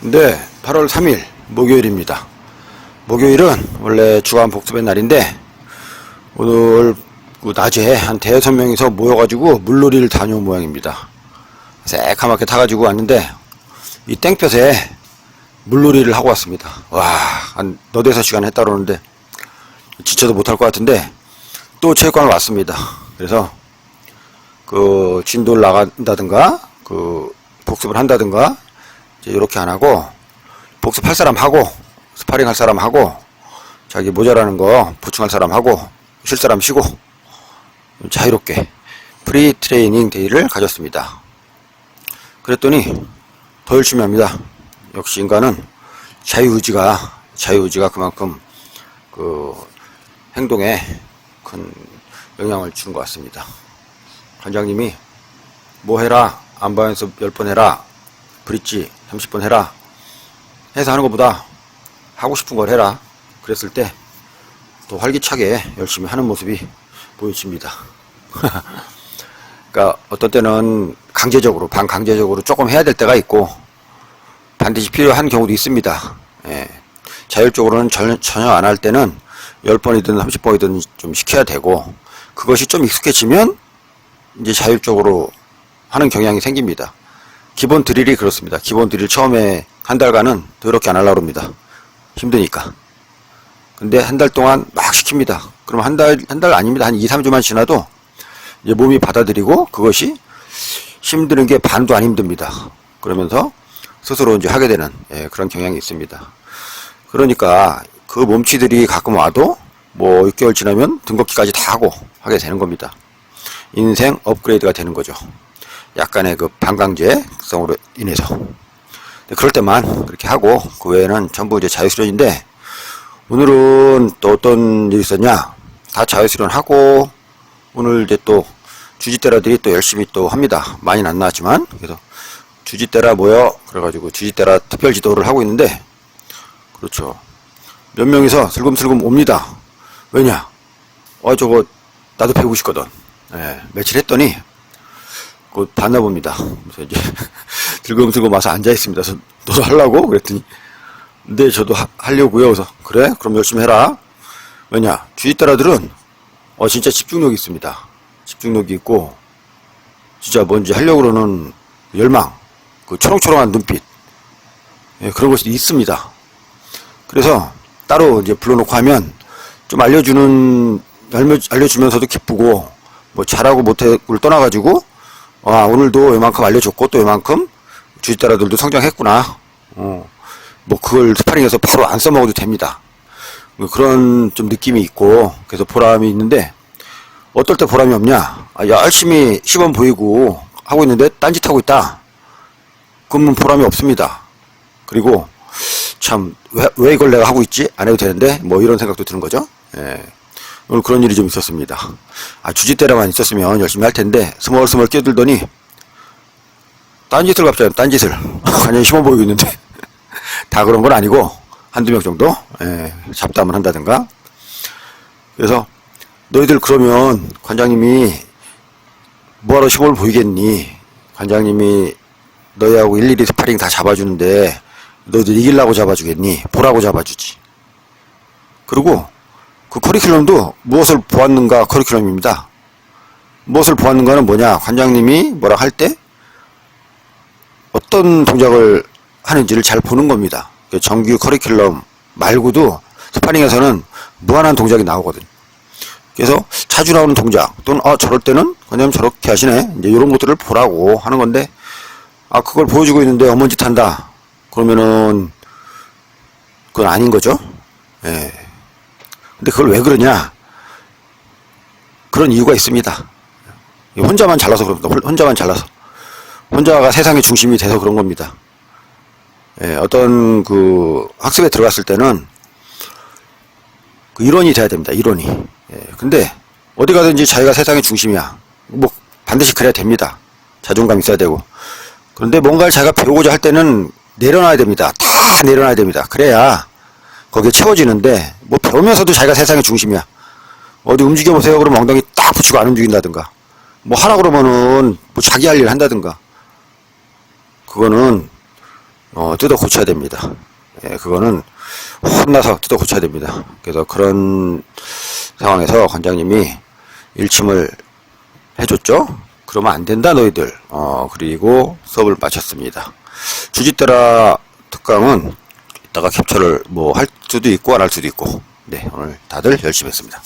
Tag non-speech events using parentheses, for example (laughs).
네, 8월 3일 목요일입니다. 목요일은 원래 주간 복습의 날인데 오늘 그 낮에 한 대여섯 명이서 모여가지고 물놀이를 다녀온 모양입니다. 새카맣게 타가지고 왔는데 이 땡볕에 물놀이를 하고 왔습니다. 와, 한 너댓섯 시간 했다 그러는데 지쳐도 못할 것 같은데 또 체육관을 왔습니다. 그래서 그 진도를 나간다든가 그 복습을 한다든가 이렇게 안 하고 복습할 사람 하고 스파링 할 사람 하고 자기 모자라는 거 보충할 사람 하고 쉴 사람 쉬고 자유롭게 프리 트레이닝 데이를 가졌습니다. 그랬더니 더 열심히 합니다. 역시 인간은 자유의지가 자유의지가 그만큼 그 행동에 큰 영향을 주는 것 같습니다. 관장님이 뭐 해라 안바 연습 10번 해라 브릿지 30번 해라 해서 하는 것보다 하고 싶은 걸 해라 그랬을 때 더 활기차게 열심히 하는 모습이 보여집니다. (laughs) 그러니까 어떤 때는 강제적으로 반강제적으로 조금 해야 될 때가 있고 반드시 필요한 경우도 있습니다. 예. 자율적으로는 전, 전혀 안 할 때는 10번이든 30번이든 좀 시켜야 되고 그것이 좀 익숙해지면 이제 자율적으로 하는 경향이 생깁니다. 기본 드릴이 그렇습니다. 기본 드릴 처음에 한 달간은 더럽게 안 하려고 합니다. 힘드니까. 근데 한 달 동안 막 시킵니다. 그럼 한 달, 한 달 아닙니다. 한 2, 3주만 지나도 이제 몸이 받아들이고 그것이 힘드는 게 반도 안 힘듭니다. 그러면서 스스로 이제 하게 되는 예, 그런 경향이 있습니다. 그러니까 그 몸치들이 가끔 와도 뭐 6개월 지나면 등급기까지 다 하고 하게 되는 겁니다. 인생 업그레이드가 되는 거죠. 약간의 그 반강제성으로 인해서. 그럴 때만 그렇게 하고 그 외에는 전부 이제 자유수련인데 오늘은 또 어떤 일이 있었냐? 다 자유수련 하고 오늘 이제 또 주지대라들이 또 열심히 또 합니다. 많이는 안 나왔지만 그래서 주지대라 모여 그래가지고 주지대라 특별 지도를 하고 있는데 그렇죠. 몇 명이서 슬금슬금 옵니다. 왜냐? 어 저거 나도 배우고 싶거든. 예, 며칠 했더니 곧 봤나 봅니다. 그래서 이제 (laughs) 들금들금 와서 앉아 있습니다. 그래서 너도 하려고 그랬더니 네 저도 하, 하려고요. 그래서 그래 그럼 열심히 해라. 왜냐 주짓따라들은 어 진짜 집중력이 있습니다. 집중력이 있고 진짜 뭔지 하려고 그러는 열망, 그 초롱초롱한 눈빛 예, 그런 것이 있습니다. 그래서 따로 이제 불러놓고 하면 좀 알려주는 알려, 알려주면서도 기쁘고 뭐 잘하고 못해를 떠나가지고 아 오늘도 이만큼 알려줬고 또 이만큼 주짓따라들도 성장했구나. 어, 뭐 그걸 스파링해서 바로 안 써먹어도 됩니다. 뭐 그런 좀 느낌이 있고 그래서 보람이 있는데 어떨 때 보람이 없냐? 아, 야, 열심히 시범 보이고 하고 있는데 딴짓하고 있다. 그러면 보람이 없습니다. 그리고 참 왜, 왜 이걸 내가 하고 있지? 안 해도 되는데 뭐 이런 생각도 드는 거죠. 예. 오늘 그런 일이 좀 있었습니다. 아, 주짓대라만 있었으면 열심히 할 텐데 스멀스멀 끼어들더니 딴짓을 갑자기 딴짓을. (laughs) 완전히 심어 보이고 있는데 (laughs) 다 그런 건 아니고 한두 명 정도? 예, 잡담을 한다든가. 그래서 너희들 그러면 관장님이 뭐하러 시범을 보이겠니? 관장님이 너희하고 일일이 스파링 다 잡아주는데 너희들 이기려고 잡아주겠니? 보라고 잡아주지. 그리고 그 커리큘럼도 무엇을 보았는가 커리큘럼입니다 무엇을 보았는가는 뭐냐 관장님이 뭐라 할 때 어떤 동작을 하는지를 잘 보는 겁니다. 그 정규 커리큘럼 말고도 스파링에서는 무한한 동작이 나오거든. 그래서 자주 나오는 동작 또는 아 저럴 때는 그냥 저렇게 하시네 이제 이런 것들을 보라고 하는 건데 아 그걸 보여주고 있는데 어먼 짓 한다 그러면은 그건 아닌 거죠. 예. 근데 그걸 왜 그러냐? 그런 이유가 있습니다. 혼자만 잘나서 그럽니다. 홀- 혼자만 잘나서. 혼자가 세상의 중심이 돼서 그런 겁니다. 예, 어떤 그 학습에 들어갔을 때는 그 이론이 돼야 됩니다. 이론이. 예, 근데 어디 가든지 자기가 세상의 중심이야. 뭐 반드시 그래야 됩니다. 자존감 있어야 되고. 그런데 뭔가를 자기가 배우고자 할 때는 내려놔야 됩니다. 다 내려놔야 됩니다. 그래야 거기에 채워지는데 뭐 배우면서도 자기가 세상의 중심이야. 어디 움직여 보세요. 그러면 엉덩이 딱 붙이고 안 움직인다든가. 뭐 하라 그러면은 뭐 자기 할 일 한다든가. 그거는 어, 뜯어 고쳐야 됩니다. 예, 그거는 혼나서 뜯어 고쳐야 됩니다. 그래서 그런 상황에서 관장님이 일침을 해줬죠? 그러면 안 된다, 너희들. 어, 그리고 수업을 마쳤습니다. 주짓대라 특강은 이따가 캡처를 뭐 할 수도 있고 안 할 수도 있고, 네, 오늘 다들 열심히 했습니다.